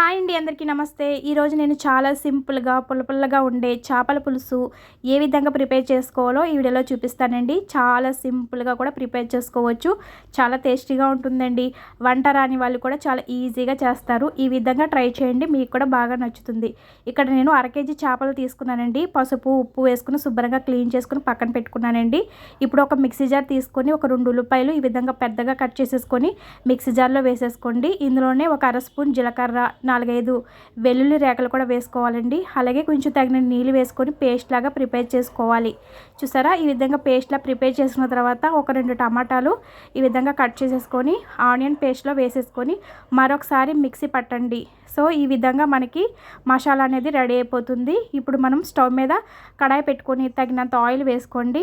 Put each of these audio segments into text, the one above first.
Hi అండి అందరికీ నమస్తే. ఈరోజు నేను చాలా సింపుల్గా పుల్లపుల్లగా ఉండే చేపల పులుసు ఏ విధంగా ప్రిపేర్ చేసుకోవాలో ఈ వీడియోలో చూపిస్తానండి. చాలా సింపుల్గా కూడా ప్రిపేర్ చేసుకోవచ్చు. చాలా టేస్టీగా ఉంటుందండి. వంట రాని వాళ్ళు కూడా చాలా ఈజీగా చేస్తారు. ఈ విధంగా ట్రై చేయండి. మీకు కూడా బాగా నచ్చుతుంది. ఇక్కడ నేను అర కేజీ చేపలు తీసుకున్నానండి. పసుపు ఉప్పు వేసుకుని శుభ్రంగా క్లీన్ చేసుకుని పక్కన పెట్టుకున్నానండి. ఇప్పుడు ఒక మిక్సీ జార్ తీసుకొని ఒక రెండు ఉల్లిపాయలు ఈ విధంగా పెద్దగా కట్ చేసేసుకొని మిక్సీ జార్లో వేసేసుకోండి. ఇందులోనే ఒక అర స్పూన్ జీలకర్ర నాలుగైదు వెల్లుల్లి రేఖలు కూడా వేసుకోవాలండి. అలాగే కొంచెం తగిన నీళ్ళు వేసుకొని పేస్ట్ లాగా ప్రిపేర్ చేసుకోవాలి. చూసారా? ఈ విధంగా పేస్ట్లా ప్రిపేర్ చేసుకున్న తర్వాత ఒక రెండు టమాటాలు ఈ విధంగా కట్ చేసేసుకొని ఆనియన్ పేస్ట్లో వేసేసుకొని మరొకసారి మిక్సీ పట్టండి. సో ఈ విధంగా మనకి మసాలా అనేది రెడీ అయిపోతుంది. ఇప్పుడు మనం స్టవ్ మీద కడాయి పెట్టుకొని తగినంత ఆయిల్ వేసుకోండి.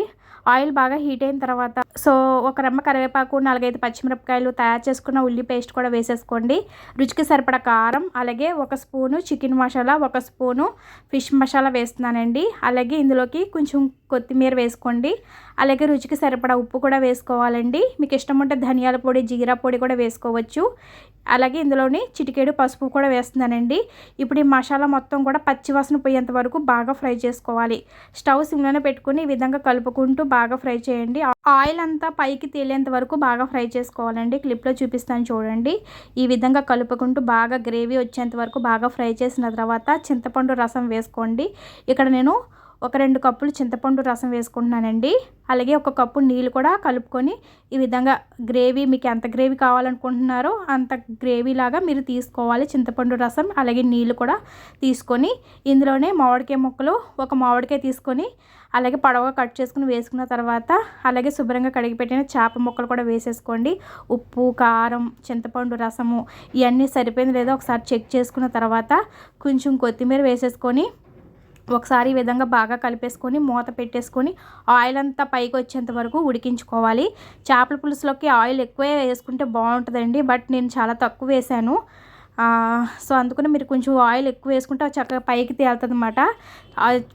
ఆయిల్ బాగా హీట్ అయిన తర్వాత సో ఒక రెమ్మ కరివేపాకు నాలుగైదు పచ్చిమిరపకాయలు తయారు చేసుకున్న ఉల్లి పేస్ట్ కూడా వేసేసుకోండి. రుచికి సరిపడ కారం అలాగే ఒక స్పూను చికెన్ మసాలా ఒక స్పూను ఫిష్ మసాలా వేస్తున్నానండి. అలాగే ఇందులోకి కొంచెం కొత్తిమీర వేసుకోండి. అలాగే రుచికి సరిపడా ఉప్పు కూడా వేసుకోవాలండి. మీకు ఇష్టం ఉంటే ధనియాల పొడి జీరా పొడి కూడా వేసుకోవచ్చు. అలాగే ఇందులోని చిటికేడు పసుపు కూడా వేస్తున్నానండి. ఇప్పుడు ఈ మసాలా మొత్తం కూడా పచ్చివాసన పోయేంత వరకు బాగా ఫ్రై చేసుకోవాలి. స్టవ్ సిమ్లోనే పెట్టుకుని ఈ విధంగా కలుపుకుంటూ బాగా ఫ్రై చేయండి. ఆయిల్ అంతా పైకి తేలేంత వరకు బాగా ఫ్రై చేసుకోవాలండి. క్లిప్లో చూపిస్తాను చూడండి. ఈ విధంగా కలుపుకుంటూ బాగా గ్రేవీ వచ్చేంత వరకు బాగా ఫ్రై చేసిన తర్వాత చింతపండు రసం వేసుకోండి. ఇక్కడ నేను ఒక రెండు కప్పులు చింతపండు రసం వేసుకుంటున్నానండి. అలాగే ఒక కప్పు నీళ్ళు కూడా కలుపుకొని ఈ విధంగా గ్రేవీ మీకు ఎంత గ్రేవీ కావాలనుకుంటున్నారో అంత గ్రేవీ లాగా మీరు తీసుకోవాలి. చింతపండు రసం అలాగే నీళ్ళు కూడా తీసుకొని ఇందులోనే మామిడికాయ ముక్కలు ఒక మామిడికాయ తీసుకొని అలాగే పడవగా కట్ చేసుకుని వేసుకున్న తర్వాత అలాగే శుభ్రంగా కడిగి పెట్టిన చేప ముక్కలు కూడా వేసేసుకోండి. ఉప్పు కారం చింతపండు రసము ఇవన్నీ సరిపోయింది లేదో ఒకసారి చెక్ చేసుకున్న తర్వాత కొంచెం కొత్తిమీర వేసేసుకొని ఒకసారి ఈ విధంగా బాగా కలిపేసుకొని మూత పెట్టేసుకొని ఆయిల్ అంతా పైకి వచ్చేంత వరకు ఉడికించుకోవాలి. చేపల పులుసులోకి ఆయిల్ ఎక్కువే వేసుకుంటే బాగుంటుందండి బట్ నేను చాలా తక్కువ వేసాను. సో అందుకని మీరు కొంచెం ఆయిల్ ఎక్కువ వేసుకుంటే చక్కగా పైకి తేలుతుంది అనమాట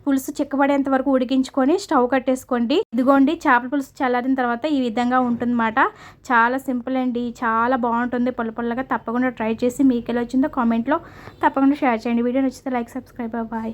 పులుసు చిక్కబడేంత వరకు ఉడికించుకొని స్టవ్ కట్టేసుకోండి. ఇదిగోండి చేపల పులుసు చల్లారిన తర్వాత ఈ విధంగా ఉంటుందన్నమాట. చాలా సింపుల్ అండి చాలా బాగుంటుంది. పొల్లపొల్లగా తప్పకుండా ట్రై చేసి మీకు ఎలా వచ్చిందో కామెంట్లో తప్పకుండా షేర్ చేయండి. వీడియో నచ్చితే లైక్ సబ్స్క్రైబ్ బాయ్.